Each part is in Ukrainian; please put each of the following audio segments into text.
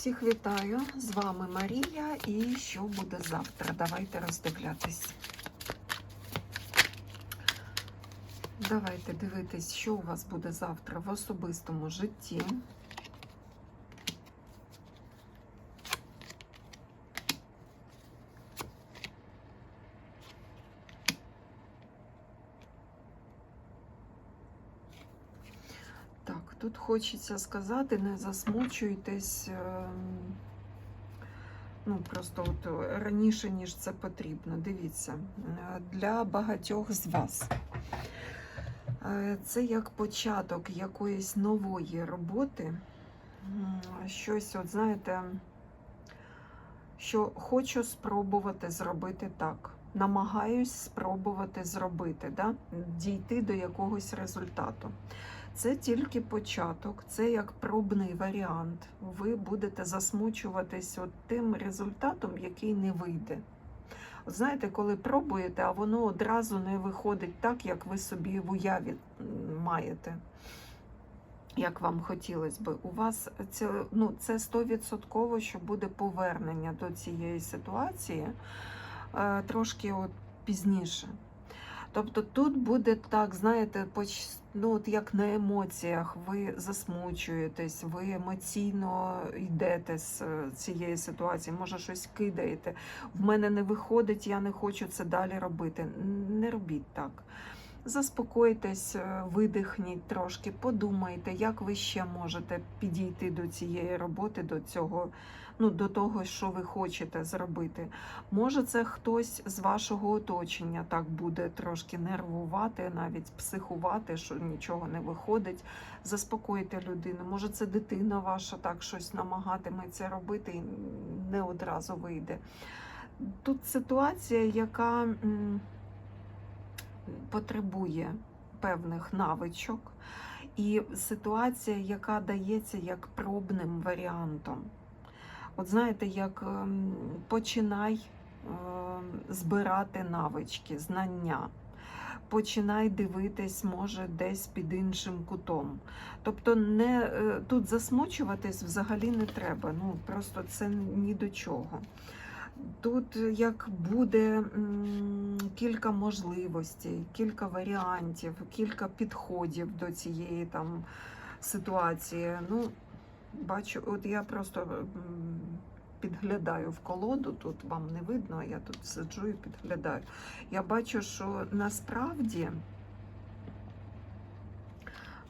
Всіх вітаю! З вами Марія. І що буде завтра? Давайте роздивлятись. Давайте дивитись, що у вас буде завтра в особистому житті. Так, тут хочеться сказати, не засмучуйтесь. ем, Ну, просто от е, раніше, ніж це потрібно. Дивіться, е, для багатьох з вас. е, Це як початок якоїсь нової роботи. Щось, от знаєте, що хочу спробувати зробити так. Намагаюсь спробувати зробити, да? дійти до якогось результату. Це тільки початок, це як пробний варіант. Ви будете засмучуватись от тим результатом, який не вийде. Знаєте, коли пробуєте, а воно одразу не виходить так, як ви собі в уяві маєте. Як вам хотілося би, у вас це ну, це 100% що буде повернення до цієї ситуації е, трошки от пізніше. Тобто тут буде так, знаєте, поч... ну, от як на емоціях, ви засмучуєтесь, ви емоційно йдете з е, цієї ситуації, може щось кидаєте. В мене не виходить, я не хочу це далі робити. Не робіть так. Заспокойтесь, е, видихніть трошки, подумайте, як ви ще можете підійти до цієї роботи, до цього, ну, до того, що ви хочете зробити. Може, це хтось з вашого оточення так буде трошки нервувати, навіть психувати, що нічого не виходить. Заспокойте людину. Може, це дитина ваша так щось намагатиметься робити і не одразу вийде. Тут ситуація, яка потребує певних навичок, і ситуація, яка дається як пробним варіантом. От знаєте, як ем, починай ем, збирати навички, знання. Починай дивитись, може, десь під іншим кутом. Тобто, не, е, тут засмучуватись взагалі не треба. Ну, просто це ні до чого. Тут як буде кілька можливостей, кілька варіантів, кілька підходів до цієї там ситуації. Ну, бачу, от я просто підглядаю в колоду, тут вам не видно, а я тут сиджу і підглядаю. Я бачу, що насправді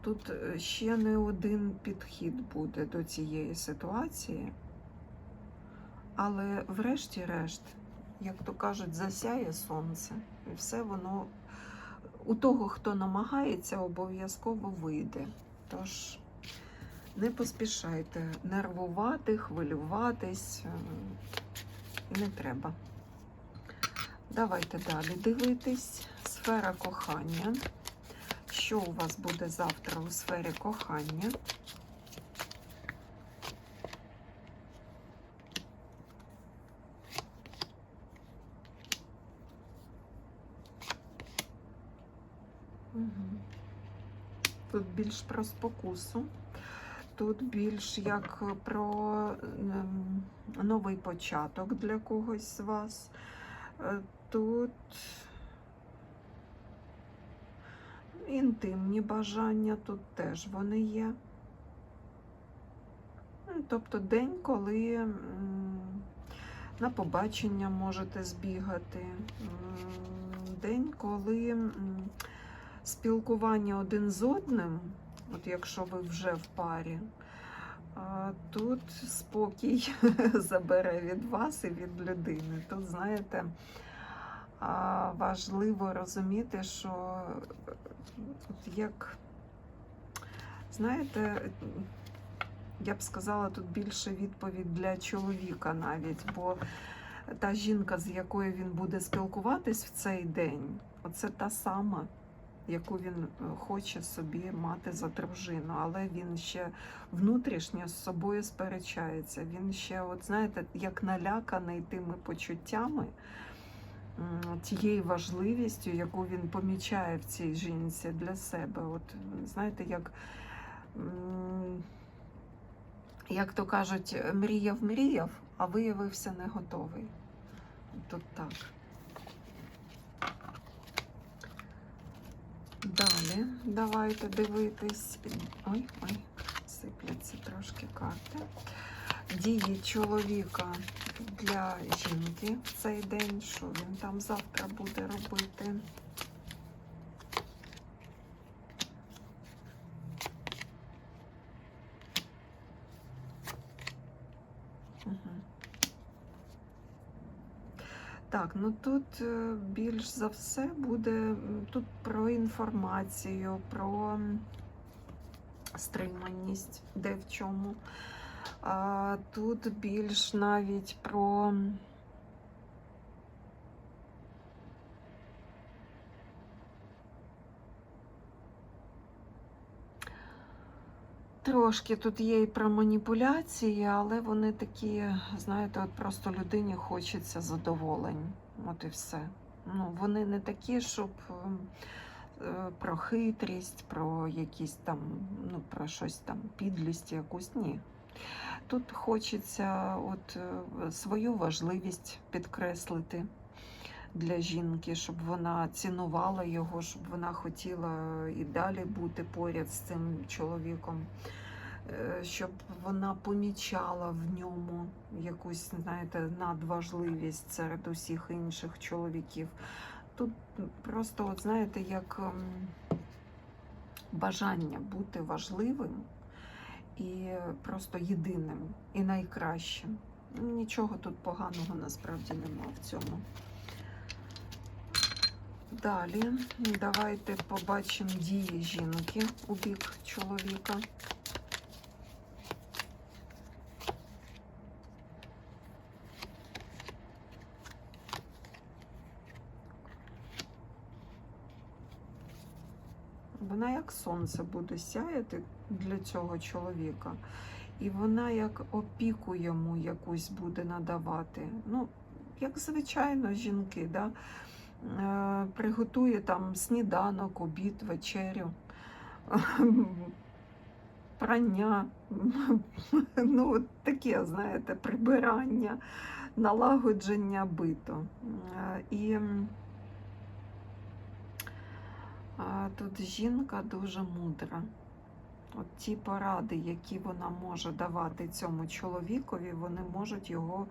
тут е, ще не один підхід буде до цієї ситуації. Але врешті-решт, як то кажуть, засяє сонце, і все воно у того, хто намагається, обов'язково вийде. Тож не поспішайте нервувати, хвилюватись е, не треба. Давайте далі дивитись. Сфера кохання. Що у вас буде завтра у сфері кохання? Тут більш про спокусу, тут більш як про ем, новий початок для когось з вас. Е, Тут інтимні бажання, тут теж вони є. Ну, Тобто день, коли на побачення можете збігати, день, коли спілкування один з одним, от якщо ви вже в парі, тут спокій забере від вас і від людини. Тут, знаєте, важливо розуміти, що от як, знаєте, я б сказала, тут більше відповідь для чоловіка навіть, бо та жінка, з якою він буде спілкуватись в цей день, оце та сама яку він е, хоче собі мати за дружину, але він ще внутрішньо з собою сперечається. Він ще, от знаєте, як наляканий тими почуттями, тією важливістю, яку він помічає в цій жінці для себе. От знаєте, як як то кажуть, мріяв, мріяв, а виявився не готовий. Тут так. Далі давайте дивитись. Ой, ой, сипляться трошки карти. Дії чоловіка для жінки в цей день, що він там завтра буде робити. Так, ну тут е, більш за все буде тут про інформацію, про стриманість, де в чому. Тут більш навіть про Трошки тут є і про маніпуляції, але вони такі, знаєте, от просто людині хочеться задоволень. От і все. Ну, вони не такі, щоб ем, е, про хитрість, про якісь там, ну, про щось там, підлість якусь. Ні. Тут хочеться от е, свою важливість підкреслити для жінки, щоб вона цінувала його, щоб вона хотіла і далі бути поряд з цим чоловіком, е, щоб вона помічала в ньому якусь, знаєте, надважливість серед усіх інших чоловіків. Тут просто, от знаєте, як ем, бажання бути важливим і просто єдиним, і найкращим. Нічого тут поганого насправді нема в цьому. Далі давайте побачимо дії жінки у бік чоловіка. Вона як сонце буде сяяти для цього чоловіка, і вона як опіку йому якусь буде надавати. Ну, як звичайно, жінки, да? Е, приготує там сніданок, обід, вечерю, прання, ну, таке, знаєте, прибирання, налагодження биту. Е, І тут жінка дуже мудра. От ті поради, які вона може давати цьому чоловікові, вони можуть його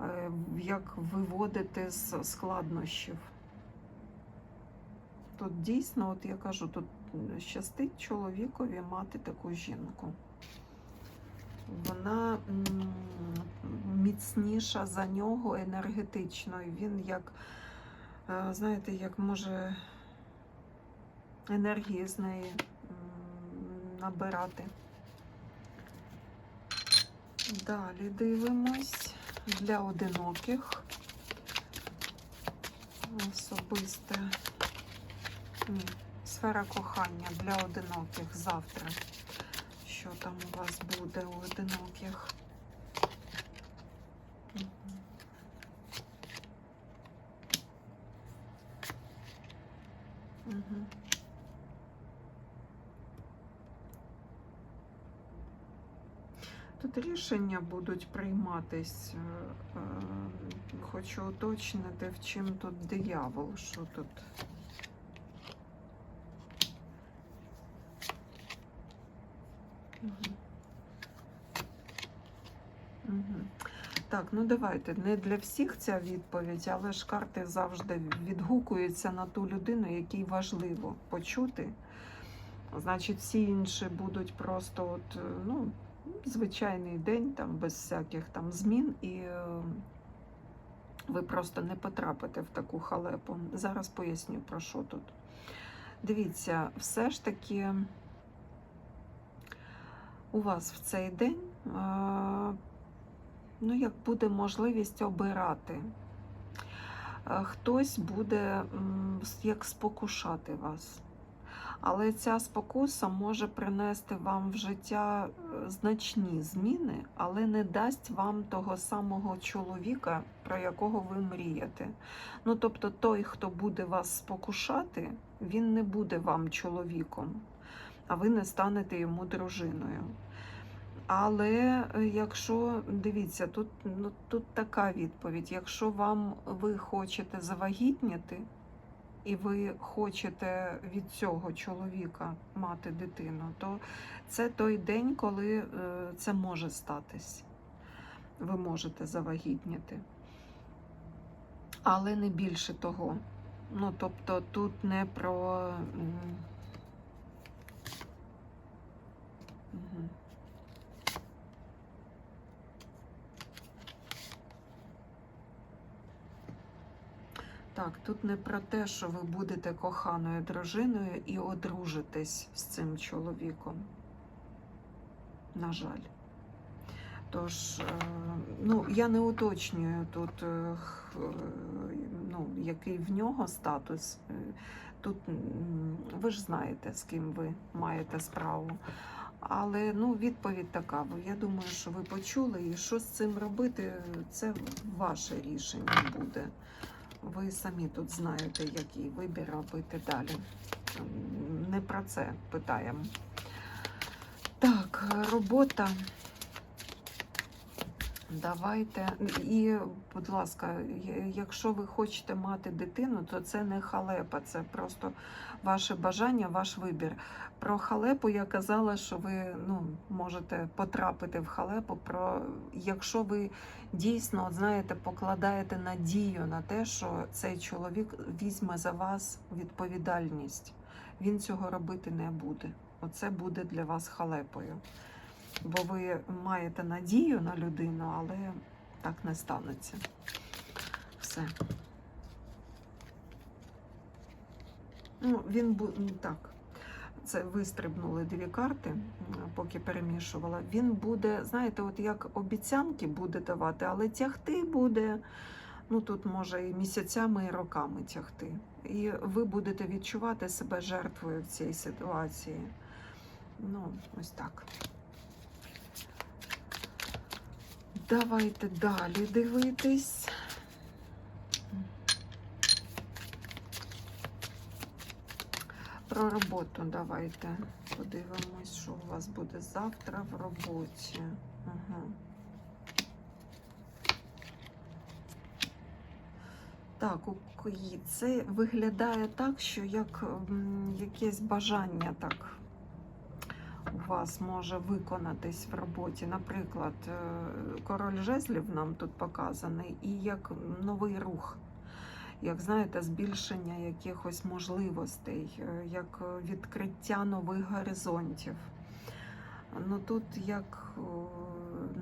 е, як виводити з складнощів. Тут дійсно, от я кажу, тут щастить чоловікові мати таку жінку. Вона міцніша за нього енергетично. І він як, е, знаєте, як може енергії з неї набирати. Далі дивимось для одиноких. Особисте сфера кохання для одиноких завтра. Що там у вас буде у одиноких? Тут рішення будуть прийматись. е, е, Хочу уточнити, в чим тут диявол, що тут. Так, ну давайте. Не для всіх ця відповідь, але ж карти завжди відгукуються на ту людину, якій важливо почути. Значить, всі інші будуть просто от, е, ну, звичайний день, там, без всяких там змін, і е, ви просто не потрапите в таку халепу. Зараз поясню, про що тут. Дивіться, все ж таки у вас в цей день е, ну, як буде можливість обирати. Е, Хтось буде як спокушати вас. Але ця спокуса може принести вам в життя е, значні зміни, але не дасть вам того самого чоловіка, про якого ви мрієте. Ну, тобто, той, хто буде вас спокушати, він не буде вам чоловіком, а ви не станете йому дружиною. Але е, якщо дивіться, тут, ну, тут така відповідь: якщо вам ви хочете завагітніти, і ви хочете від цього чоловіка мати дитину, то це той день, коли е, це може статись. Ви можете завагітніти. Але не більше того. Ну, тобто тут не про. м, Так, тут не про те, що ви будете коханою дружиною і одружитесь з цим чоловіком. На жаль. Тож, е, ну, я не уточнюю тут, е, е, ну, який в нього статус. Тут ви ж знаєте, з ким ви маєте справу. Але ну, відповідь така. бо Я думаю, що ви почули, і що з цим робити, це ваше рішення буде. Ви самі тут знаєте, який вибір робити далі. Не про це питаємо. Так, робота. Давайте. І, будь ласка, якщо ви хочете мати дитину, то це не халепа, це просто ваше бажання, ваш вибір. Про халепу я казала, що ви ну, можете потрапити в халепу. Про якщо ви дійсно, знаєте, покладаєте надію на те, що цей чоловік візьме за вас відповідальність, він цього робити не буде. Оце буде для вас халепою. Бо ви маєте надію на людину, але так не станеться. Все. Ну, він так. Це вистрибнули дві карти, поки перемішувала. Він буде, знаєте, от як обіцянки буде давати, але тягти буде. Ну тут може і місяцями, і роками тягти. І ви будете відчувати себе жертвою в цій ситуації. Ну, ось так. Давайте далі дивитись. Про роботу давайте подивимось, що у вас буде завтра в роботі. Угу. Так, у це виглядає так, що як якесь бажання так у вас може виконатись в роботі. Наприклад, е, король жезлів нам тут показаний, і як новий рух, як знаєте, збільшення якихось можливостей, е, як відкриття нових горизонтів. Ну тут як,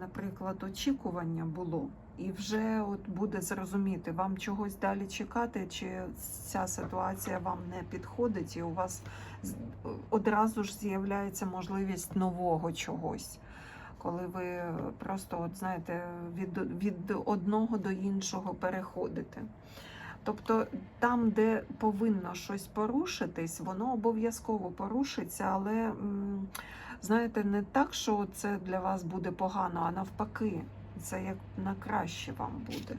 наприклад, очікування було, і вже от буде зрозуміти, вам чогось далі чекати, чи ця ситуація вам не підходить, і у вас одразу ж з'являється можливість нового чогось. Коли ви просто, от знаєте, від, від одного до іншого переходите. Тобто там, де повинно щось порушитись, воно обов'язково порушиться, але знаєте, не так, що це для вас буде погано, а навпаки, це як на краще вам буде.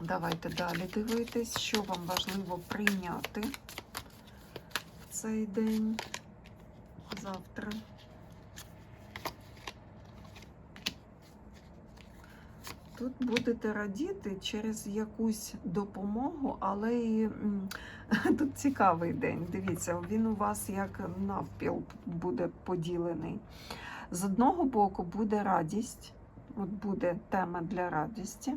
Давайте далі дивитись, що вам важливо прийняти в цей день завтра. Тут будете радіти через якусь допомогу, але і тут цікавий день. Дивіться, він у вас як навпіл буде поділений. З одного боку буде радість, от буде тема для радості,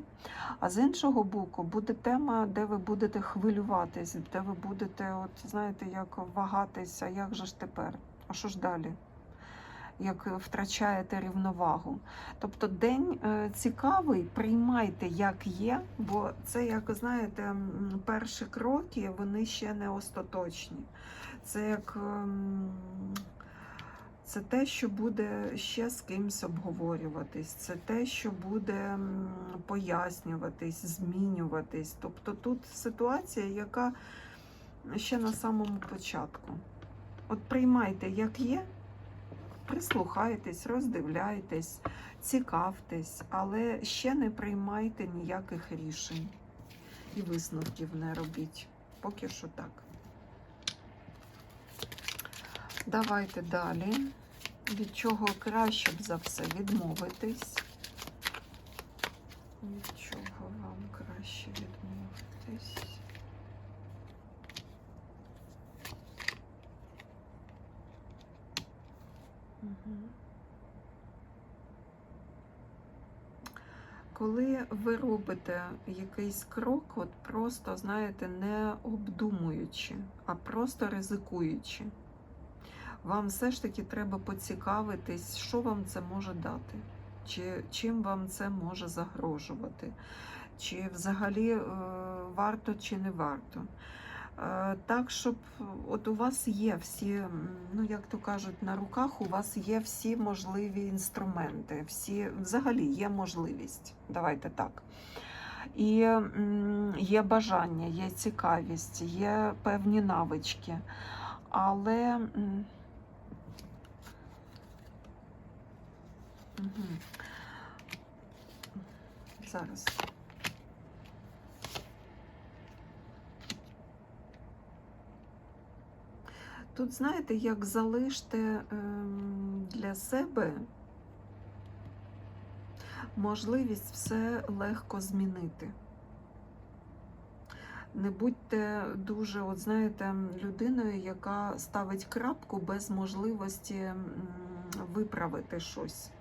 а з іншого боку буде тема, де ви будете хвилюватись, де ви будете, от знаєте, як вагатися, як же ж тепер? А що ж далі? Як втрачаєте рівновагу. Тобто день е, цікавий, приймайте, як є, бо це, як знаєте, перші кроки, вони ще не остаточні. Це як ем, це те, що буде ще з кимось обговорюватись, це те, що буде пояснюватись, змінюватись. Тобто тут ситуація, яка ще на самому початку. От приймайте, як є, прислухайтесь, роздивляйтесь, цікавтесь, але ще не приймайте ніяких рішень і висновків не робіть. Поки що так. Давайте далі. від чого краще б за все відмовитись. Від чого вам краще відмовитись? Угу. Коли ви робите якийсь крок, от просто, знаєте, не обдумуючи, а просто ризикуючи, вам все ж таки треба поцікавитись, що вам це може дати, чи чим вам це може загрожувати, чи взагалі е, варто чи не варто. Е, Так, щоб от у вас є всі, ну як то кажуть, на руках у вас є всі можливі інструменти, всі взагалі є можливість. Давайте так. І є бажання, є цікавість, є певні навички. Але зараз. Тут, знаєте, як залиште ем, для себе можливість все легко змінити. Не будьте дуже, от знаєте, людиною, яка ставить крапку без можливості виправити щось.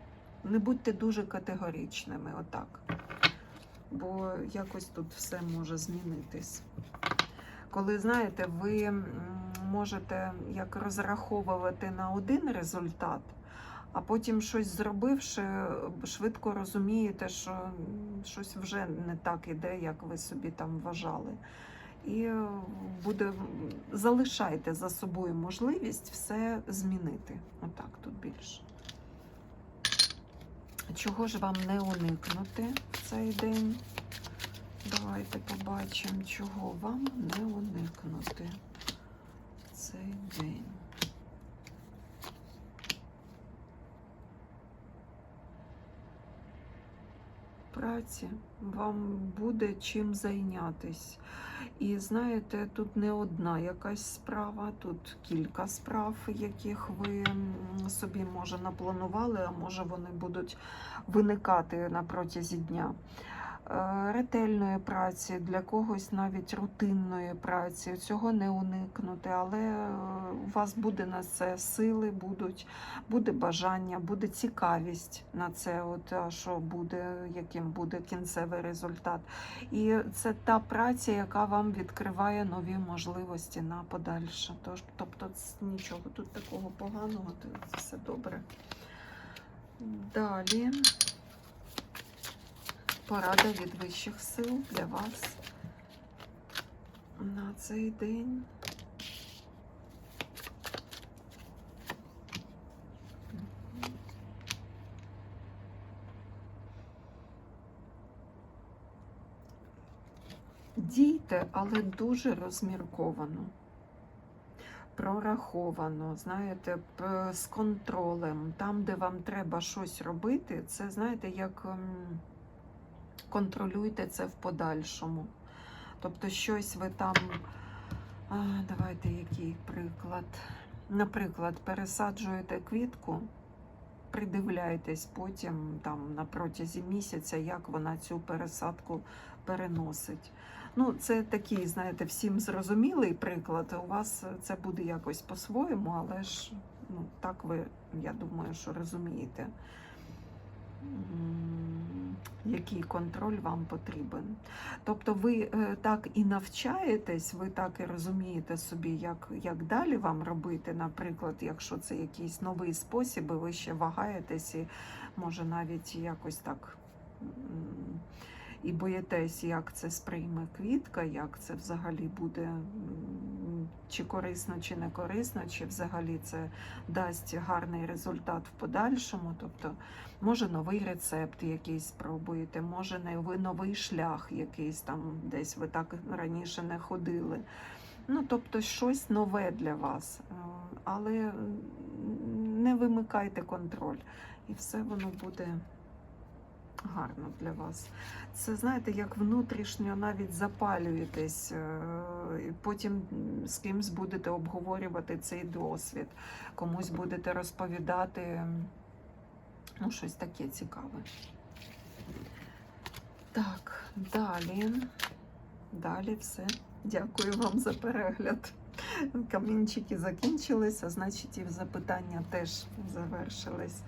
Не будьте дуже категоричними, отак. Бо якось тут все може змінитись. Коли, знаєте, ви можете як розраховувати на один результат, а потім щось зробивши, швидко розумієте, що щось вже не так іде, як ви собі там вважали. І буде залишайте за собою можливість все змінити. Отак тут більше. Чого ж вам не уникнути в цей день? Давайте побачимо, чого вам не уникнути в цей день. Праці вам буде чим зайнятись. І знаєте, тут не одна якась справа, тут кілька справ, яких ви собі може напланували, а може вони будуть виникати на протязі дня. Е, Ретельної праці, для когось навіть рутинної праці, цього не уникнути, але е, у вас буде на це сили, будуть, буде бажання, буде цікавість на це, от, що буде, яким буде кінцевий результат. І це та праця, яка вам відкриває нові можливості на подальше. Тож, тобто нічого тут такого поганого, то все добре. Далі порада від вищих сил для вас на цей день. Дійте, але дуже розмірковано, прораховано, знаєте, з контролем. Там, де вам треба щось робити, це знаєте, як контролюйте це в подальшому. Тобто, щось ви там. Давайте який приклад. Наприклад, пересаджуєте квітку, придивляйтесь потім там на протязі місяця, як вона цю пересадку переносить. Ну, це такий, знаєте, всім зрозумілий приклад. У вас це буде якось по-своєму, але ж ну, так ви, я думаю, що розумієте, який контроль вам потрібен. Тобто ви е, так і навчаєтесь, ви так і розумієте собі, як, як далі вам робити, наприклад, якщо це якийсь новий спосіб, і ви ще вагаєтесь і може навіть якось так. І боїтесь, як це сприйме квітка, як це взагалі буде, чи корисно, чи не корисно, чи взагалі це дасть гарний результат в подальшому. Тобто, може новий рецепт якийсь спробуєте, може ви новий шлях якийсь там десь ви так раніше не ходили. Ну, тобто щось нове для вас. Е, Але не вимикайте контроль, і все воно буде гарно для вас. Це знаєте, як внутрішньо навіть запалюєтесь, е, потім з кимсь будете обговорювати цей досвід, комусь будете розповідати ну, щось таке цікаве. Так, далі. Далі все. Дякую вам за перегляд. Камінчики закінчилися, значить, і запитання теж завершились.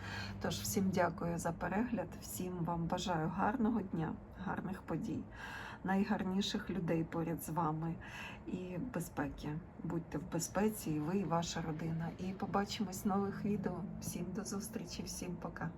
Тож всім дякую за перегляд, всім вам бажаю гарного дня, гарних подій, найгарніших людей поряд з вами і безпеки. Будьте в безпеці, і ви, і ваша родина. І побачимось в нових відео. Всім до зустрічі, всім пока.